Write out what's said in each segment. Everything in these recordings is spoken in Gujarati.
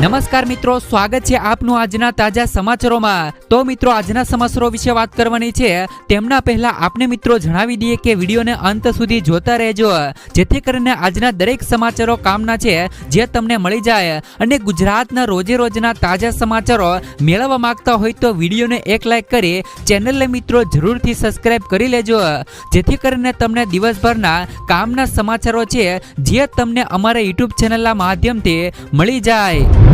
નમસ્કાર મિત્રો, સ્વાગત છે આપનું આજના તાજા સમાચારોમાં. તો મિત્રો, આજના સમાચારો વિશે વાત કરવાની છે. તેમના પહેલા આપને મિત્રો જણાવી દઈએ કે વિડીયોને અંત સુધી જોતા રહેજો, જેથી કરીને આજના દરેક સમાચારો કામના છે, જે તમને મળી જાય. અને ગુજરાતના રોજે રોજના તાજા સમાચારો મેળવવા માંગતા હોય તો વિડીયોને એક લાઈક કરી ચેનલને મિત્રો જરૂરથી સબસ્ક્રાઇબ કરી લેજો, જેથી કરીને તમને દિવસભરના કામના સમાચારો છે, જે તમને અમારા યુટ્યુબ ચેનલના માધ્યમથી મળી જાય.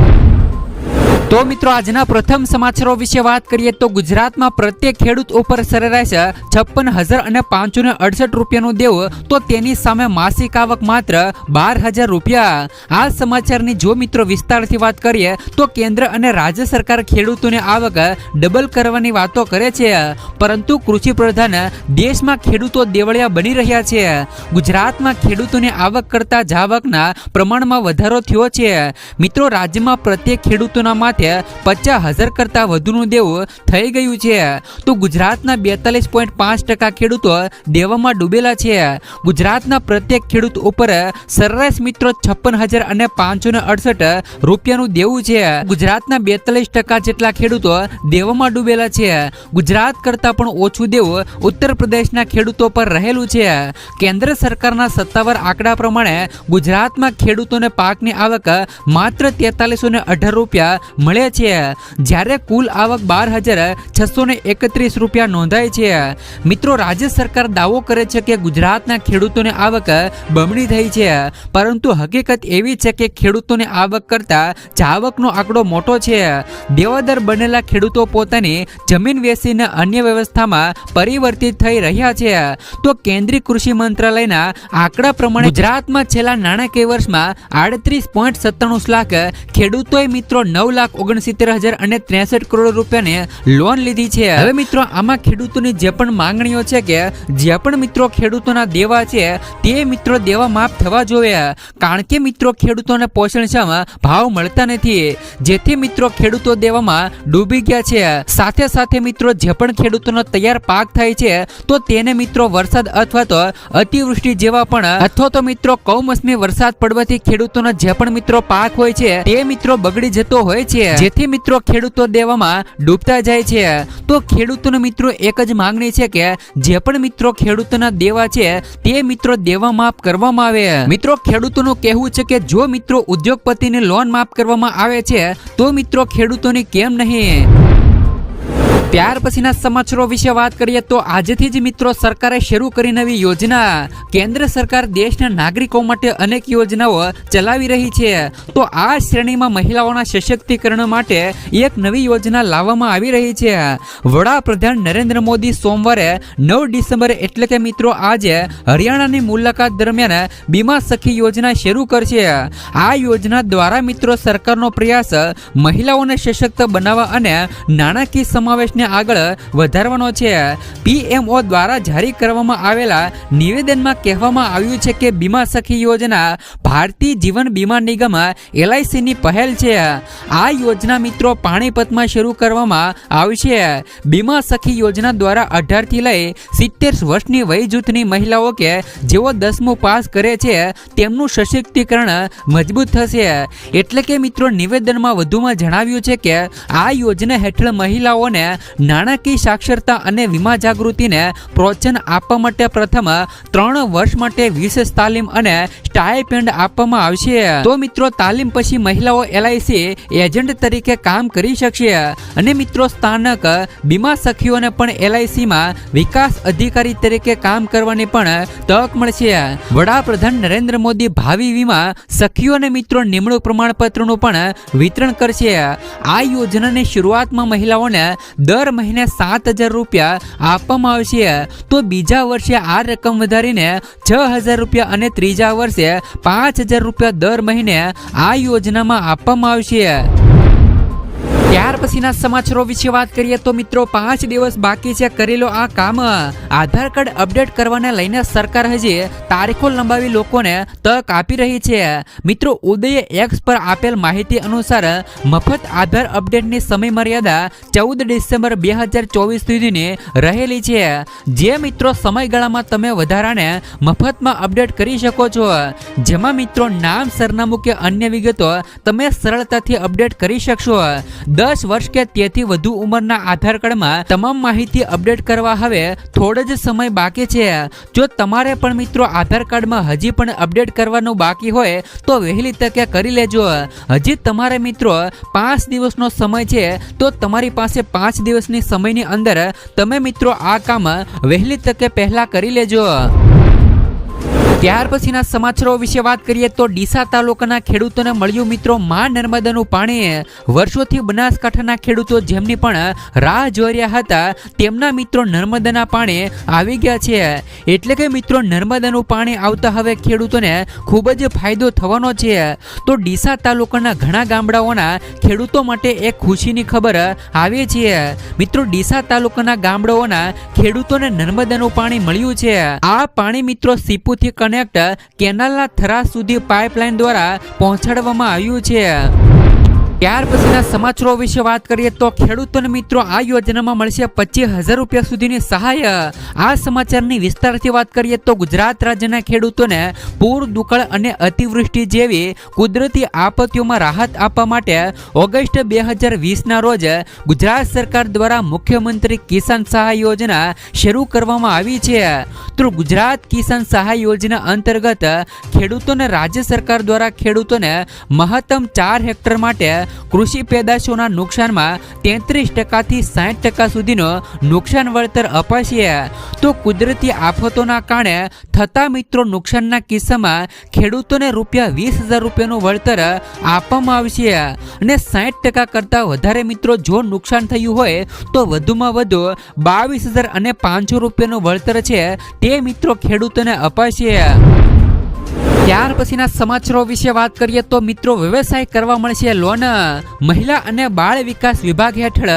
તો મિત્રો, આજના પ્રથમ સમાચારો વિશે વાત કરીએ તો ગુજરાતમાં પ્રત્યેક ખેડૂત ઉપર સરેરાશ છપ્પન હજાર અને પાંચસો ને અડસઠ રૂપિયાનું દેવું, તો તેની સામે માસિક આવક માત્ર બાર હજાર રૂપિયા. આ સમાચારની જો મિત્રો વિસ્તારથી વાત કરીએ, તો કેન્દ્ર અને રાજ્ય સરકાર ખેડૂતોની આવક ડબલ કરવાની વાતો કરે છે. પરંતુ કૃષિ પ્રધાન દેશમાં ખેડૂતો દેવળિયા બની રહ્યા છે. ગુજરાતમાં ખેડૂતોની આવક કરતા જાવકના પ્રમાણમાં વધારો થયો છે. મિત્રો, રાજ્યમાં પ્રત્યેક ખેડૂતોના માથે પચાસ હજાર કરતાં વધુનું દેવું થઈ ગયું છે. તો ગુજરાતના બેતાલીસ પોઈન્ટ પાંચ ટકા ખેડૂતો દેવામાં ડૂબેલા છે. ગુજરાતના પ્રત્યેક ખેડૂત ઉપર સરેરાશ મિત્રો છપ્પન હજાર અને પાંચસો ને અડસઠ રૂપિયાનું દેવું છે. ગુજરાતના બેતાલીસ ટકા જેટલા ખેડૂતો દેવામાં ડૂબેલા છે. ગુજરાત કરતાં પણ ઓછું દેવું ઉત્તર પ્રદેશના ખેડૂતો પર રહેલું છે. કેન્દ્ર સરકારના સત્તાવાર આંકડા પ્રમાણે ગુજરાતમાં ખેડૂતોને પાકની આવક માત્ર તેતાલીસો ને અઢાર રૂપિયા મળે છે. જ્યારે કુલ આવક બાર હજાર છસો એકત્રીસ રૂપિયા નોંધાય છે. મિત્રો, રાજ્ય સરકાર દાવો કરે છે કે ગુજરાતના ખેડૂતોને આવક બમણી થઈ છે. પરંતુ હકીકત એવી છે કે ખેડૂતોની આવક કરતા જાવકનો આંકડો મોટો છે. દેવાદર બનેલા ખેડૂતો પોતાની જમીન વેચીને અન્ય વ્યવસ્થામાં પરિવર્તિત થઈ રહ્યા છે. તો કેન્દ્રીય કૃષિ મંત્રાલયના આંકડા પ્રમાણે ગુજરાતમાં છેલ્લા નાણાકીય વર્ષમાં આડત્રીસ પોઈન્ટ સત્તાણું લાખ ખેડૂતોએ મિત્રો નવ લાખ ઓગણસિત્તેર હજાર અને ત્રેસઠ કરોડ રૂપિયાની લોન લીધી છે. હવે મિત્રો, આમાં ખેડૂતોની જે પણ માંગણીઓ છે કે જે પણ મિત્રો ખેડૂતોના દેવા છે, તે મિત્રો દેવા માફ થવા જોઈએ. કારણ કે મિત્રો, ખેડૂતોને પોષણક્ષમ ભાવ મળતા નથી. જેથી મિત્રો ખેડૂતો દેવામાં ડૂબી ગયા છે. સાથે સાથે મિત્રો, જે પણ ખેડૂતોનો તૈયાર પાક થાય છે, તો તેને મિત્રો વરસાદ અથવા તો અતિવૃષ્ટિ જેવા પણ, અથવા તો મિત્રો કૌમસમી વરસાદ પડવાથી ખેડૂતોનો જે પણ મિત્રો પાક હોય છે, તે મિત્રો બગડી જતો હોય છે. જેથી મિત્રો ખેડૂતો દેવામાં ડૂબતા જાય છે. તો ખેડૂતોનો મિત્રો એક જ માંગણી છે કે જે પણ મિત્રો ખેડૂતોના દેવા છે, તે મિત્રો દેવા માફ કરવામાં આવે. મિત્રો, ખેડૂતોનું કહેવું છે કે જો મિત્રો ઉદ્યોગપતિને લોન માફ કરવામાં આવે છે, તો મિત્રો ખેડૂતોની કેમ નહીં? ત્યાર પછીના સમાચારો વિશે વાત કરીએ તો આજથી જ મિત્રો સરકારે શરૂ કરી નવી યોજના. કેન્દ્ર સરકાર દેશના નાગરિકો માટે અનેક યોજનાઓ ચલાવી રહી છે. તો આ શ્રેણીમાં મહિલાઓના સશક્તિકરણ માટે એક નવી યોજના લાવવામાં આવી રહી છે. વડાપ્રધાન નરેન્દ્ર મોદી સોમવારે નવ ડિસેમ્બરે એટલે કે મિત્રો આજે હરિયાણાની મુલાકાત દરમિયાન બીમા સખી યોજના શરૂ કરશે. આ યોજના દ્વારા મિત્રો સરકારનો પ્રયાસ મહિલાઓને સશક્ત બનાવવા અને નાણાકીય સમાવેશને આગળ વધારવાનો છે. પીએમઓ દ્વારા જારી કરવામાં આવેલા નિવેદનમાં કહેવામાં આવ્યું છે કે બીમા સખી યોજના ભારતીય જીવન બીમા નિગમ એલઆઈસીની પહેલ છે. આ યોજના મિત્રો પાણીપતમાં શરૂ કરવામાં આવશે બીમા સખી યોજના દ્વારા અઢારથી લઈ સિત્તેર વર્ષની વય જૂથની મહિલાઓ કે જેઓ દસમું પાસ કરે છે, તેમનું સશક્તિકરણ મજબૂત થશે. એટલે કે મિત્રો, નિવેદનમાં વધુમાં જણાવ્યું છે કે આ યોજના હેઠળ મહિલાઓને નાણાકીય સાક્ષરતા અને વીમા જાગૃતિને પ્રોત્સાહન આપવા માટે પ્રથમ ત્રણ વર્ષ માટે વિશેષ તાલીમ અને સ્ટાઇપેન્ડ આપવામાં આવશે. તો મિત્રો, તાલીમ પછી મહિલાઓ એલઆઈસી એજન્ટ તરીકે કામ કરી શકશે. અને મિત્રો, સ્થાનક બીમા સખીઓને પણ એલઆઈસીમાં વિકાસ અધિકારી તરીકે કામ કરવાની પણ તક મળશે. વડાપ્રધાન નરેન્દ્ર મોદી ભાવિ વીમા સખીઓને મિત્રો નિમણૂક પ્રમાણપત્રનું પણ વિતરણ કરશે. આ યોજનાની શરૂઆતમાં મહિલાઓને દર મહિને સાત હજાર રૂપિયા આપવામાં આવશે તો બીજા વર્ષે આ રકમ વધારીને છ હજાર રૂપિયા અને ત્રીજા વર્ષે પાંચ હજાર રૂપિયા દર મહિને આ યોજનામાં આપવામાં આવશે. ત્યાર પછીના સમાચારો વિશે વાત કરીએ તો મિત્રો, પાંચ દિવસ બાકી છે કરેલો આ કામ. આધાર કાર્ડ અપડેટ કરવાને લઈને સરકાર હજી તારીખો લંબાવી લોકોને તક આપી રહી છે. મિત્રો, ઉદય એક્સ પર આપેલ માહિતી અનુસાર, મફત આધાર અપડેટની સમય મર્યાદા ચૌદ ડિસેમ્બર બે હજાર ચોવીસ સુધીની રહેલી છે. જે મિત્રો, સમયગાળામાં તમે વધારાને મફતમાં અપડેટ કરી શકો છો. જેમાં મિત્રો, નામ, સરનામું કે અન્ય વિગતો તમે સરળતાથી અપડેટ કરી શકશો. દસ વર્ષ કે તેથી વધુ ઉંમરના આધાર કાર્ડમાં તમામ માહિતી અપડેટ કરવા હવે થોડો જ સમય બાકી છે. જો તમારે પણ મિત્રો આધાર કાર્ડમાં હજી પણ અપડેટ કરવાનું બાકી હોય, તો વહેલી તકે કરી લેજો. હજી તમારે મિત્રો પાંચ દિવસનો સમય છે, તો તમારી પાસે પાંચ દિવસની સમયની અંદર તમે મિત્રો આ કામ વહેલી તકે પહેલા કરી લેજો. ત્યાર પછીના સમાચારો વિશે વાત કરીએ તો ડીસા તાલુકાના ખેડૂતોને મળ્યું મિત્રો મા નર્મદાનું પાણી. વર્ષોથી બનાસકાંઠાના ખેડૂતો જેમની પણ રાહ જોઈ રહ્યા હતા, તેમના મિત્રો નર્મદાના પાણી આવી ગયા છે. એટલે કે મિત્રો નર્મદાનું પાણી આવતા હવે ખેડૂતોને ખૂબ જ ફાયદો થવાનો છે. તો ડીસા તાલુકાના ઘણા ગામડાઓના ખેડૂતો માટે એક ખુશીની ખબર આવી છે. મિત્રો ડીસા તાલુકાના ગામડાઓના ખેડૂતોને નર્મદાનું પાણી મળ્યું છે. આ પાણી મિત્રો સીપુથી કનેક્ટ કેનાલના થરા સુધી પાઇપલાઇન દ્વારા પહોંચાડવામાં આવ્યું છે. ત્યાર પછીના સમાચારો વિશે વાત કરીએ તો ખેડૂતોને મિત્રો આ યોજનામાં મળશે પચીસ હજાર રૂપિયા સુધીની સહાય. આ સમાચારની વિસ્તારથી વાત કરીએ તો ગુજરાત રાજ્યના ખેડૂતોને પૂર, દુકાળ અને અતિવૃષ્ટિ જેવી કુદરતી આપત્તિઓમાં રાહત આપવા માટે ઓગસ્ટ બે હજાર વીસના રોજ ગુજરાત સરકાર દ્વારા મુખ્યમંત્રી કિસાન સહાય યોજના શરૂ કરવામાં આવી છે. તો ગુજરાત કિસાન સહાય યોજના અંતર્ગત ખેડૂતોને રાજ્ય સરકાર દ્વારા ખેડૂતોને મહત્તમ ચાર હેક્ટર માટે કૃષિ પેદાશોના નુકસાનમાં તેત્રીસ ટકાથી સાઠ ટકા સુધીનો નુકસાન વળતર અપાશે તો કુદરતી આફતોના કારણે થતા મિત્રો નુકસાનના કિસ્સામાં ખેડૂતોને રૂપિયા વીસ હજાર રૂપિયાનું વળતર આપવામાં આવશે અને સાઠ ટકા કરતાં વધારે મિત્રો જો નુકસાન થયું હોય તો વધુમાં વધુ બાવીસ હજાર અને પાંચસો રૂપિયાનું વળતર છે તે મિત્રો ખેડૂતોને અપાશે ત્યાર પછીના સમાચારો વિશે વાત કરીએ તો મિત્રો વ્યવસાય કરવા મળશે લોન. મહિલા અને બાળ વિકાસ વિભાગ હેઠળ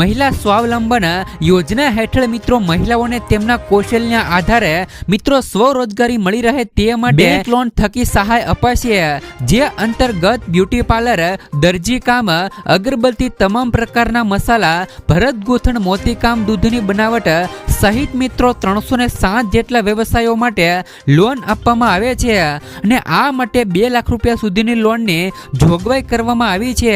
મહિલા સ્વાવલંબન યોજના હેઠળ મિત્રો મહિલાઓને તેમના કૌશલ્યના આધારે મિત્રો સ્વરોજગારી મળી રહે તે માટે લોન થકી સહાય અપાશે. જે અંતર્ગત બ્યુટી પાર્લર દરજી કામ અગરબત્તી તમામ પ્રકારના મસાલા ભરત ગૂંથણ મોતીકામ દૂધની બનાવટ સહિત મિત્રો ત્રણસો ને સાત જેટલા વ્યવસાયો માટે લોન આપવામાં આવે છે. અને આ માટે બે લાખ રૂપિયા સુધીની લોનની જોગવાઈ કરવામાં આવી છે.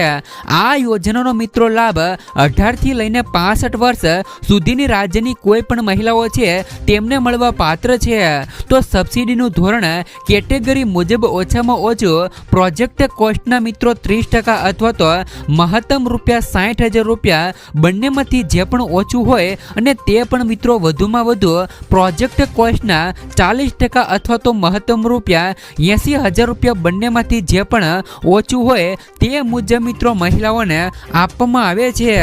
આ યોજનાનો મિત્રો લાભ અઢારથી લઈને પાસઠ વર્ષ સુધીની રાજ્યની કોઈ પણ મહિલાઓ છે, તેમને મળવા પાત્ર છે. તો સબસિડીનું ધોરણ કેટેગરી મુજબ ઓછામાં ઓછું પ્રોજેક્ટ કોસ્ટના મિત્રો ત્રીસ ટકા અથવા તો મહત્તમ રૂપિયા સાઠ હજાર રૂપિયા બંનેમાંથી જે પણ ઓછું હોય અને તે પણ મિત્રો વધુમાં વધુ પ્રોજેક્ટ કોસ્ટના ચાલીસ ટકા અથવા તો મહત્તમ રૂપિયા એંસી હજાર રૂપિયા બંનેમાંથી જે પણ ઓછું હોય તે મુજબ મિત્રો મહિલાઓને આપવામાં આવે છે.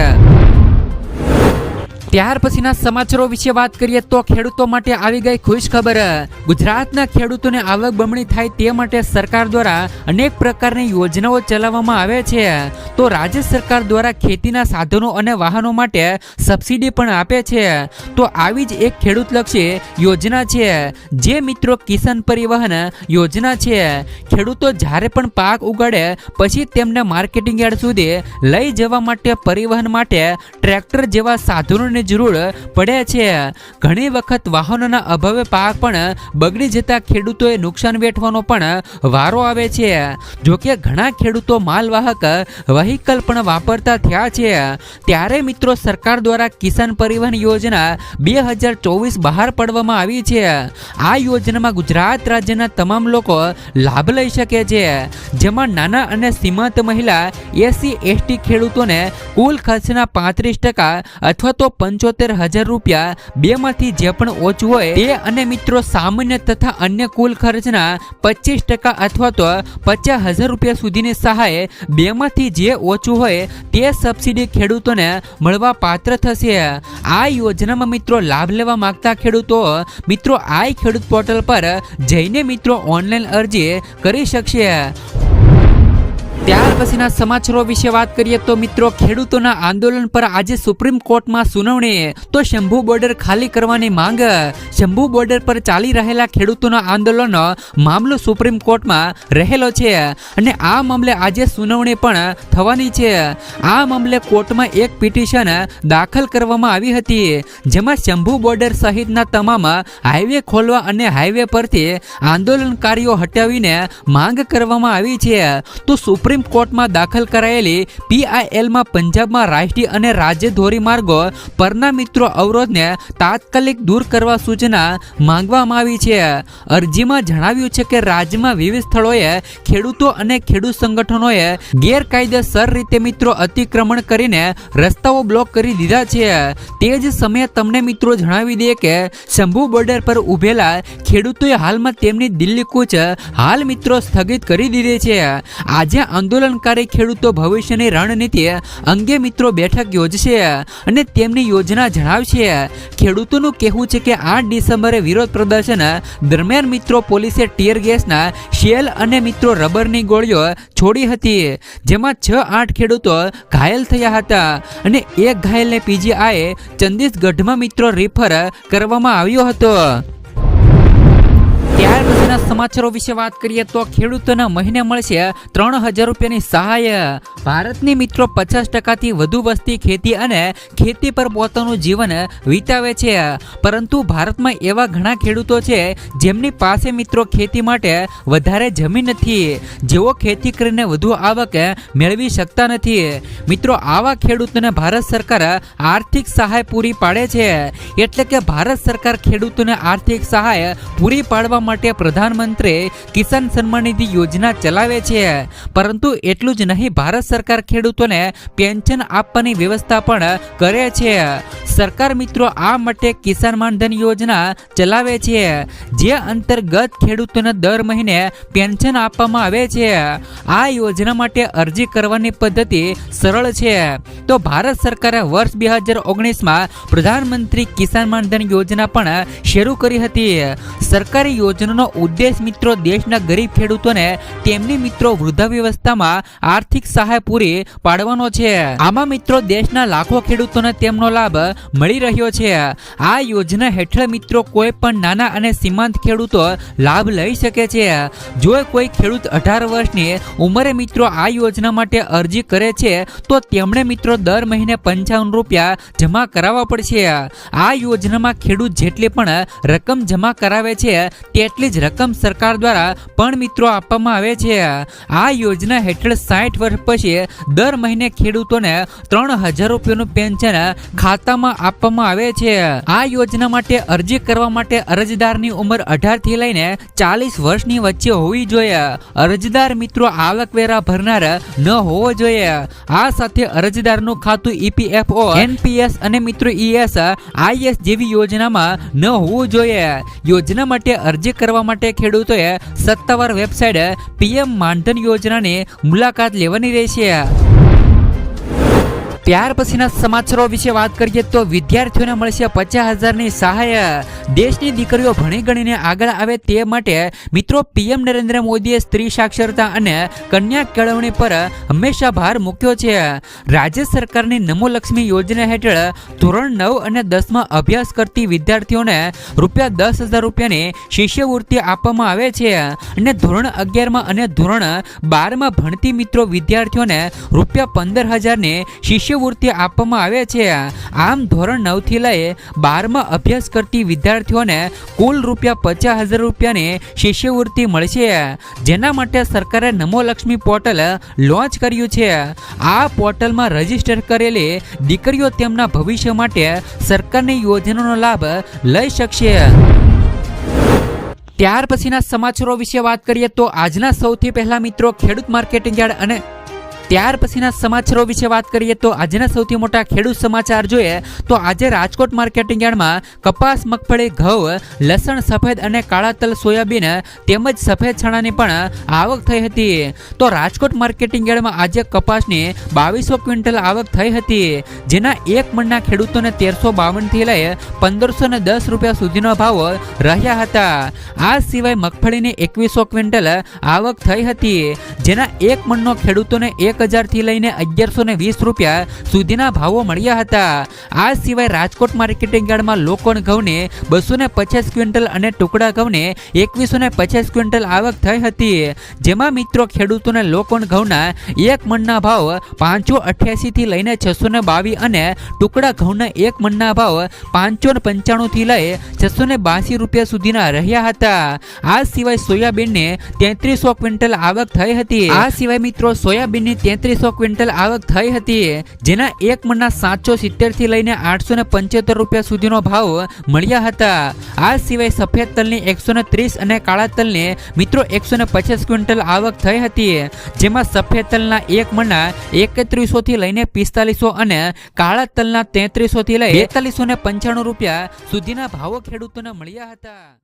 ત્યાર પછીના સમાચારો વિશે વાત કરીએ તો ખેડૂતો માટે આવી ગઈ ખુશ ખબર ગુજરાતના ખેડૂતોને આવક બમણી થાય તે માટે સરકાર દ્વારા અનેક પ્રકારની યોજનાઓ ચલાવવામાં આવે છે. તો રાજ્ય સરકાર દ્વારા ખેતીના સાધનો અને વાહનો માટે સબસિડી પણ આપે છે. તો આવી જ એક ખેડૂતલક્ષી યોજના છે. જે મિત્રો કિસાન પરિવહન યોજના છે. ખેડૂતો જ્યારે પણ પાક ઉગાડે પછી તેમને માર્કેટિંગ યાર્ડ સુધી લઈ જવા માટે પરિવહન માટે ટ્રેક્ટર જેવા સાધનોની જરૂર પડે છે. ઘણી વખત વાહનોના અભાવે પાક પણ બગડી જતા ખેડૂતોએ નુકસાન વેઠવાનો પણ વારો આવે છે. જોકે ઘણા ખેડૂતો માલવાહક વહીકલ પણ વાપરતા થયા છે. ત્યારે મિત્રો સરકાર દ્વારા કિસાન પરિવહન યોજના બે હજાર ચોવીસ બહાર પાડવામાં આવી છે. આ યોજનામાં ગુજરાત રાજ્યના તમામ લોકો લાભ લઈ શકે છે. જેમાં નાના અને સીમાંત મહિલા એસસી એસટી ખેડૂતોને કુલ ખર્ચના પાંત્રીસ ટકા અથવા તો પંચોતેર હજાર રૂપિયા બેમાંથી જે પણ ઓછું હોય તે અને મિત્રો સામાન્ય તથા અન્ય કુલ ખર્ચના પચીસ ટકા અથવા તો પચાસ હજાર રૂપિયા સુધીની સહાય બેમાંથી જે ઓછું હોય તે સબસિડી ખેડૂતોને મળવા પાત્ર થશે. આ યોજનામાં મિત્રો લાભ લેવા માંગતા ખેડૂતો મિત્રો આ ખેડૂત પોર્ટલ પર જઈને મિત્રો ઓનલાઈન અરજી કરી શકશે. ત્યાર પછીના સમાચારો વિશે વાત કરીએ તો મિત્રો, ખેડૂતોના આંદોલન પર આજે સુપ્રીમ કોર્ટમાં સુનાવણી. તો શંભુ બોર્ડર ખાલી કરવાની માંગ. શંભુ બોર્ડર પર ચાલી રહેલા ખેડૂતોના આંદોલન મામલો સુપ્રીમ કોર્ટમાં રહેલો છે અને આ મામલે આજે સુનાવણી પણ થવાની છે. આ મામલે કોર્ટમાં એક પિટિશન દાખલ કરવામાં આવી હતી, જેમાં શંભુ બોર્ડર સહિતના તમામ હાઈવે ખોલવા અને હાઈવે પરથી આંદોલનકારીઓ હટાવીને માંગ કરવામાં આવી છે. તો સુપ્રીમ કોર્ટમાં દાખલ કરાયેલી પીઆઈએલમાં પંજાબમાં રાષ્ટ્રીય અને રાજ્ય ધોરીમાર્ગો પરના મિત્રો અવરોધને તાત્કાલિક દૂર કરવા સૂચના માંગવામાં આવી છે. અરજીમાં જણાવ્યું છે કે રાજ્યમાં વિવિધ સ્થળોએ ખેડૂતો અને ખેડૂત સંગઠનોએ ગેરકાયદેસર રીતે મિત્રો અતિક્રમણ કરીને રસ્તાઓ બ્લોક કરી દીધા છે. તે જ સમયે તમને મિત્રો જણાવી દઈએ કે શંભુ બોર્ડર પર ઉભેલા ખેડૂતોએ હાલમાં તેમની દિલ્હી કૂચ હાલ મિત્રો સ્થગિત કરી દીધી છે. આજે આંદોલનકારી ખેડૂતો ભવિષ્યની રણનીતિ અંગે મિત્રો બેઠક યોજશે અને તેમની યોજના જણાવશે. ખેડૂતોનું કહેવું છે કે આઠ ડિસેમ્બરે વિરોધ પ્રદર્શન દરમિયાન મિત્રો પોલીસે ટીયર ગેસના શેલ અને મિત્રો રબરની ગોળીઓ છોડી હતી, જેમાં છ આઠ ખેડૂતો ઘાયલ થયા હતા અને એક ઘાયલને પીજીઆઈ ચંદીસગઢમાં મિત્રો રિફર કરવામાં આવ્યો હતો. ત્યાર પછીના સમાચારો વિશે વાત કરીએ તો ખેડૂતોના મહિને મળશે ત્રણ હજાર રૂપિયાની સહાય. ભારતની મિત્રો પચાસ ટકાથી વધુ વસ્તી, ખેતી અને ખેતી પર પોતાનું જીવન વિતાવે છે. પરંતુ ભારતમાં એવા ઘણા ખેડૂતો છે જેમની પાસે મિત્રો ખેતી માટે વધારે જમીન નથી. જેઓ ખેતી કરીને વધુ આવક મેળવી શકતા નથી. મિત્રો, આવા ખેડૂતોને ભારત સરકાર આર્થિક સહાય પૂરી પાડે છે. એટલે કે ભારત સરકાર ખેડૂતોને આર્થિક સહાય પૂરી પાડવા માટે પ્રધાનમંત્રી કિસાન સન્માન નિધિ યોજના ચલાવે છે. પરંતુ એટલું જ નહીં, ભારત સરકાર ખેડૂતોને પેન્શન આપવાની વ્યવસ્થા પણ કરે છે. સરકાર મિત્રો આ માટે કિસાન માનધન યોજના ચલાવે છે, જે અંતર્ગત ખેડૂતોને દર મહિને પેન્શન આપવામાં આવે છે. આ યોજના માટે અરજી કરવાની પદ્ધતિ સરળ છે. તો ભારત સરકારે વર્ષ બે હજાર ઓગણીસમાં પ્રધાનમંત્રી કિસાન માનધન યોજના પણ શરૂ કરી હતી. સરકારી યોજનાનો ઉદ્દેશ મિત્રો દેશના ગરીબ ખેડૂતોને તેમની મિત્રો વૃદ્ધાવ્યવસ્થામાં આર્થિક સહાય પૂરી પાડવાનો છે. આમાં મિત્રો દેશના લાખો ખેડૂતોને તેમનો લાભ મળી રહ્યો છે. આ યોજના હેઠળ મિત્રો કોઈ પણ નાના અને સીમાંત ખેડૂતો લાભ લઈ શકે છે. જો કોઈ ખેડૂત અઢાર વર્ષની ઉંમરે મિત્રો આ યોજના માટે અરજી કરે છે, તો તેમણે મિત્રો દર મહિને પંચાવન રૂપિયા જમા કરાવવા પડશે. આ યોજનામાં ખેડૂત જેટલી પણ રકમ જમા કરાવે છે, તેટલી જ રકમ સરકાર દ્વારા પણ મિત્રો આપવામાં આવે છે. આ યોજના હેઠળ સાઠ વર્ષ પછી દર મહિને ખેડૂતોને ત્રણ હજાર રૂપિયાનું પેન્શન ખાતામાં આપવામાં આવે છે. આ યોજના માટે અરજી કરવા માટે અરજદારની ઉંમર અઢારથી લઈને ચાલીસ વર્ષની વચ્ચે હોવી જોઈએ. અરજદાર મિત્રો આવકવેરા ભરનાર ન હોવો જોઈએ. આ સાથે અરજદારનું ખાતું ઈપીએફઓ એનપીએસ અને મિત્રો ઈએસ આઈએસ જેવી યોજનામાં ન હોવું જોઈએ. યોજના માટે અરજી કરવા માટે ખેડૂતોએ સત્તાવાર વેબસાઇટ પીએમ માનધન યોજનાની મુલાકાત લેવાની રહેશે. ત્યાર પછીના સમાચારો વિશે વાત કરીએ તો વિદ્યાર્થીઓને મળશે પચાસ હજારની સહાય. દેશની દીકરીઓ ભણી ગણીને આગળ આવે તે માટે મિત્રો પીએમ નરેન્દ્ર મોદીએ સ્ત્રી સાક્ષરતા અને કન્યા કેળવણી પર હંમેશા ભાર મૂક્યો છે. રાજ્ય સરકારની નમો લક્ષ્મી યોજના હેઠળ ધોરણ નવ અને દસમાં અભ્યાસ કરતી વિદ્યાર્થીઓને રૂપિયા દસ હજાર રૂપિયાની શિષ્યવૃત્તિ આપવામાં આવે છે અને ધોરણ અગિયારમાં અને ધોરણ બારમાં ભણતી મિત્રો વિદ્યાર્થીઓને રૂપિયા પંદર હજારની શિષ્યવૃત્તિ આપવામાં આવે છે. આમ ધોરણ નવથી લઈ બારમાં અભ્યાસ કરતી વિદ્યાર્થીઓને કુલ રૂપિયા પચાસ હજાર રૂપિયાની શિષ્યવૃત્તિ મળશે. જેના માટે સરકારે નમો લક્ષ્મી પોર્ટલ લોન્ચ કર્યું છે. આ પોર્ટલમાં રજિસ્ટર કરેલી દીકરીઓ તેમના ભવિષ્ય માટે સરકારની યોજનાનો લાભ લઈ શકશે. ત્યાર પછીના સમાચારો વિશે વાત કરીએ તો આજના સૌથી પહેલા મિત્રો ખેડૂત માર્કેટિંગ યાર્ડ અને ત્યાર પછીના સમાચારો વિશે વાત કરીએ તો આજના સૌથી મોટા ખેડૂત સમાચાર જોઈએ તો આજે રાજકોટ માર્કેટિંગ યાર્ડમાં કપાસ, મગફળી, ઘઉં, લસણ, સફેદ અને કાળા તલ, સોયાબીન તેમજ સફેદ ચણાની પણ આવક થઈ હતી. તો રાજકોટ માર્કેટિંગ યાર્ડમાં આજે કપાસની બાવીસો ક્વિન્ટલ આવક થઈ હતી, જેના એક મણના ખેડૂતોને તેરસો બાવનથી લઈ પંદરસો ને દસ રૂપિયા સુધીનો ભાવ રહ્યા હતા. આ સિવાય મગફળીની એકવીસો ક્વિન્ટલ આવક થઈ હતી, જેના એક મણનો ખેડૂતોને એક હજારથી લઈને અગિયારસો ને વીસ રૂપિયા સુધીના ભાવો મળ્યા હતા. આ સિવાય રાજકોટ માર્કેટિંગ યાર્ડમાં લોકોણ ઘઉંને બસો ને પચાસ ક્વિન્ટલ અને ટુકડા ઘઉંને એકવીસો ને પચાસ ક્વિન્ટલ આવક થઈ હતી. જેમાં મિત્રો ખેડૂતોને લોકોણ ઘઉંના એક મણના ભાવ પાંચસો અઠ્યાસીથી લઈને છસો ને બાવીસ અને ટુકડા ઘઉંના એક મણના ભાવ પાંચસો ને પંચાણુંથી લઈ છસો ને બાસી રૂપિયા સુધીના રહ્યા હતા. આ સિવાય સોયાબીનને તેત્રીસો ક્વિન્ટલ આવક થઈ હતી. આ સિવાય મિત્રો સોયાબીનની તેત્રીસો ક્વિન્ટલ આવક થઈ હતી. જેના એક મણના સાતસો સિત્તેરથી લઈને આઠસો ને પંચોતેર રૂપિયા સુધીનો ભાવ મળ્યા હતા. આ સિવાય સફેદ તલની એકસો ને ત્રીસ અને કાળા તલની મિત્રો એકસો ને પચાસ ક્વિન્ટલ આવક થઈ હતી. જેમાં સફેદ તલના એક મણના એકત્રીસો થી લઈને પિસ્તાલીસો અને કાળા તલના તેત્રીસો થી લઈ બેતાલીસો ને પંચાણું રૂપિયા સુધીના ભાવો ખેડૂતોને મળ્યા હતા.